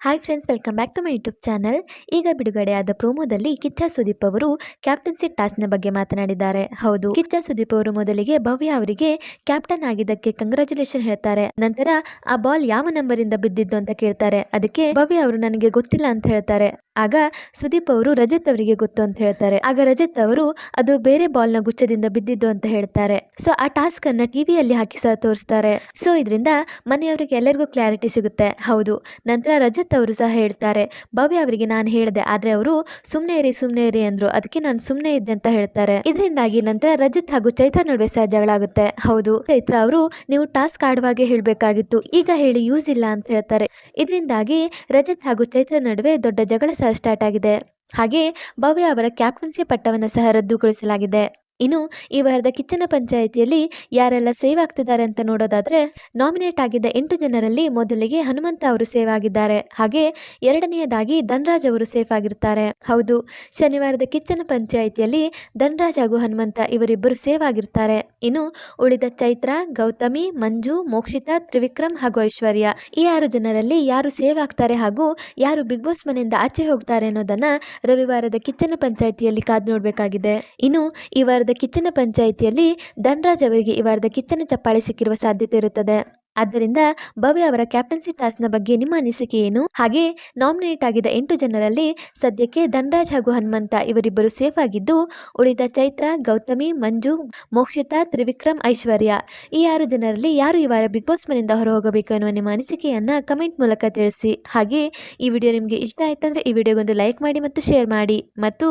Hi friends welcome back to my YouTube channel ಈಗ ಬಿಡುಗಡೆಯಾದ ಪ್ರೋಮೋದಲ್ಲಿ ಕಿಚ್ಚ ಸುದೀಪ್ ಅವರು ಕ್ಯಾಪ್ಟನ್ಸಿ ಟಾಸ್ಕ್ನ ಬಗ್ಗೆ ಮಾತನಾಡಿದ್ದಾರೆ. ಹೌದು, ಕಿಚ್ಚ ಸುದೀಪ್ ಅವರು ಮೊದಲಿಗೆ ಭವ್ಯ ಅವರಿಗೆ ಕ್ಯಾಪ್ಟನ್ ಆಗಿದ್ದಕ್ಕೆ ಕಂಗ್ರಾಚುಲೇಷನ್ ಹೇಳ್ತಾರೆ. ನಂತರ, ಆ ಬಾಲ್ ಯಾವ ನಂಬರ್ ಇಂದ ಬಿದ್ದಿದ್ದು? ಅಂತ ಕೇಳ್ತಾರೆ. ಅದಕ್ಕೆ ಭವ್ಯ ಅವರು, ನನಗೆ ಗೊತ್ತಿಲ್ಲ ಅಂತ ಹೇಳ್ತಾರೆ. ಆಗ ಸುದೀಪ್ ಅವರು ರಜತ್ ಅವರಿಗೆ ಗೊತ್ತು ಅಂತ ಹೇಳ್ತಾರೆ. ಆಗ ರಜತ್ ಅವರು, ಅದು ಬೇರೆ ಬಾಲ್ನ ಗುಚ್ಛದಿಂದ ಬಿದ್ದಿದ್ದು ಅಂತ ಹೇಳ್ತಾರೆ. ಸೊ ಆ ಟಾಸ್ಕ್ ಅನ್ನ ಟಿವಿಯಲ್ಲಿ ಹಾಕಿ ಸಹ ತೋರಿಸ್ತಾರೆ. ಸೊ ಇದರಿಂದ ಮನೆಯವರಿಗೆ ಎಲ್ಲರಿಗೂ ಕ್ಲಾರಿಟಿ ಸಿಗುತ್ತೆ. ಹೌದು, ನಂತರ ರಜತ್ ಅವರು ಸಹ ಹೇಳ್ತಾರೆ, ಭವ್ಯ ಅವರಿಗೆ ನಾನು ಹೇಳಿದೆ, ಆದ್ರೆ ಅವರು ಸುಮ್ನೆ ಇರಿ ಸುಮ್ನೆ ಇರಿ ಅಂದ್ರು. ಅದಕ್ಕೆ ನಾನು ಸುಮ್ನೆ ಇದ್ದೆ ಅಂತ ಹೇಳ್ತಾರೆ. ಇದರಿಂದಾಗಿ ನಂತರ ರಜತ್ ಹಾಗೂ ಚೈತ್ರ ನಡುವೆ ಸಹ ಜಗಳ ಆಗುತ್ತೆ ಹೌದು, ಚೈತ್ರ ಅವರು, ನೀವು ಟಾಸ್ಕ್ ಆಡುವಾಗೆ ಹೇಳಬೇಕಾಗಿತ್ತು. ಈಗ ಹೇಳಿ ಯೂಸ್ ಇಲ್ಲ ಅಂತ ಹೇಳ್ತಾರೆ. ಇದರಿಂದಾಗಿ ರಜತ್ ಹಾಗೂ ಚೈತ್ರ ನಡುವೆ ದೊಡ್ಡ ಜಗಳ ಸಹ ಸ್ಟಾರ್ಟ್ ಆಗಿದೆ. ಹಾಗೆ ಭವ್ಯ ಅವರ ಕ್ಯಾಪ್ಟನ್ಸಿ ಪಟ್ಟವನ್ನು ಸಹ ರದ್ದುಗೊಳಿಸಲಾಗಿದೆ. ಇನ್ನು ಈ ವಾರದ ಕಿಚ್ಚನ ಪಂಚಾಯಿತಿಯಲ್ಲಿ ಯಾರೆಲ್ಲ ಸೇವ್ ಆಗ್ತಿದ್ದಾರೆ ಅಂತ ನೋಡೋದಾದ್ರೆ ನಾಮಿನೇಟ್ ಆಗಿದ್ದ ಎಂಟು ಜನರಲ್ಲಿ ಮೊದಲಿಗೆ ಹನುಮಂತ ಅವರು ಸೇವ್ ಆಗಿದ್ದಾರೆ ಹಾಗೆ ಎರಡನೆಯದಾಗಿ ಧನ್ರಾಜ್ ಅವರು ಸೇಫ್ ಆಗಿರ್ತಾರೆ. ಹೌದು, ಶನಿವಾರದ ಕಿಚ್ಚನ ಪಂಚಾಯಿತಿಯಲ್ಲಿ ಧನ್ರಾಜ್ ಹಾಗೂ ಹನುಮಂತ ಇವರಿಬ್ಬರು ಸೇವ್ ಆಗಿರ್ತಾರೆ ಇನ್ನು ಉಳಿದ ಚೈತ್ರ, ಗೌತಮಿ, ಮಂಜು, ಮೋಕ್ಷಿತಾ, ತ್ರಿವಿಕ್ರಮ್ ಹಾಗೂ ಐಶ್ವರ್ಯ ಈ ಆರು ಜನರಲ್ಲಿ ಯಾರು ಸೇವ್ ಆಗ್ತಾರೆ ಹಾಗೂ ಯಾರು ಬಿಗ್ ಬಾಸ್ ಮನೆಯಿಂದ ಆಚೆ ಹೋಗ್ತಾರೆ ಅನ್ನೋದನ್ನ ರವಿವಾರದ ಕಿಚ್ಚನ ಪಂಚಾಯಿತಿಯಲ್ಲಿ ಕಾದು ನೋಡಬೇಕಾಗಿದೆ. ಇನ್ನು ಈ ವಾರದ ಕಿಚ್ಚನ ಪಂಚಾಯಿತಿಯಲ್ಲಿ ಧನ್ರಾಜ್ ಅವರಿಗೆ ಈ ವಾರದ ಕಿಚ್ಚನ ಚಪ್ಪಾಳೆ ಸಿಕ್ಕಿರುವ ಸಾಧ್ಯತೆ ಇರುತ್ತದೆ. ಆದ್ದರಿಂದ ಭವ್ಯ ಅವರ ಕ್ಯಾಪ್ಟನ್ಸಿ ಟಾಸ್ಕ್ನ ಬಗ್ಗೆ ನಿಮ್ಮ ಅನಿಸಿಕೆ ಏನು? ಹಾಗೆ ನಾಮಿನೇಟ್ ಆಗಿದ್ದ ಎಂಟು ಜನರಲ್ಲಿ ಸದ್ಯಕ್ಕೆ ಧನ್ರಾಜ್ ಹಾಗೂ ಹನುಮಂತ ಇವರಿಬ್ಬರು ಸೇಫ್ ಆಗಿದ್ದು, ಉಳಿದ ಚೈತ್ರ, ಗೌತಮಿ, ಮಂಜು, ಮೋಕ್ಷಿತಾ, ತ್ರಿವಿಕ್ರಮ್, ಐಶ್ವರ್ಯ ಈ ಆರು ಜನರಲ್ಲಿ ಯಾರು ಈ ವಾರ ಬಿಗ್ ಬಾಸ್ ಮನೆಯಿಂದ ಹೊರ ಹೋಗಬೇಕು ಎನ್ನುವ ನಿಮ್ಮ ಅನಿಸಿಕೆಯನ್ನು ಕಮೆಂಟ್ ಮೂಲಕ ತಿಳಿಸಿ. ಹಾಗೆ ಈ ವಿಡಿಯೋ ನಿಮಗೆ ಇಷ್ಟ ಆಯ್ತಂದ್ರೆ ಈ ವಿಡಿಯೋಗೊಂದು ಲೈಕ್ ಮಾಡಿ ಮತ್ತು ಶೇರ್ ಮಾಡಿ. ಮತ್ತು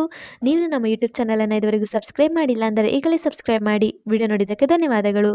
ನೀವು ನಮ್ಮ ಯೂಟ್ಯೂಬ್ ಚಾನಲನ್ನು ಇದುವರೆಗೂ ಸಬ್ಸ್ಕ್ರೈಬ್ ಮಾಡಿಲ್ಲ ಅಂದರೆ ಈಗಲೇ ಸಬ್ಸ್ಕ್ರೈಬ್ ಮಾಡಿ. ವಿಡಿಯೋ ನೋಡಿದ್ದಕ್ಕೆ ಧನ್ಯವಾದಗಳು.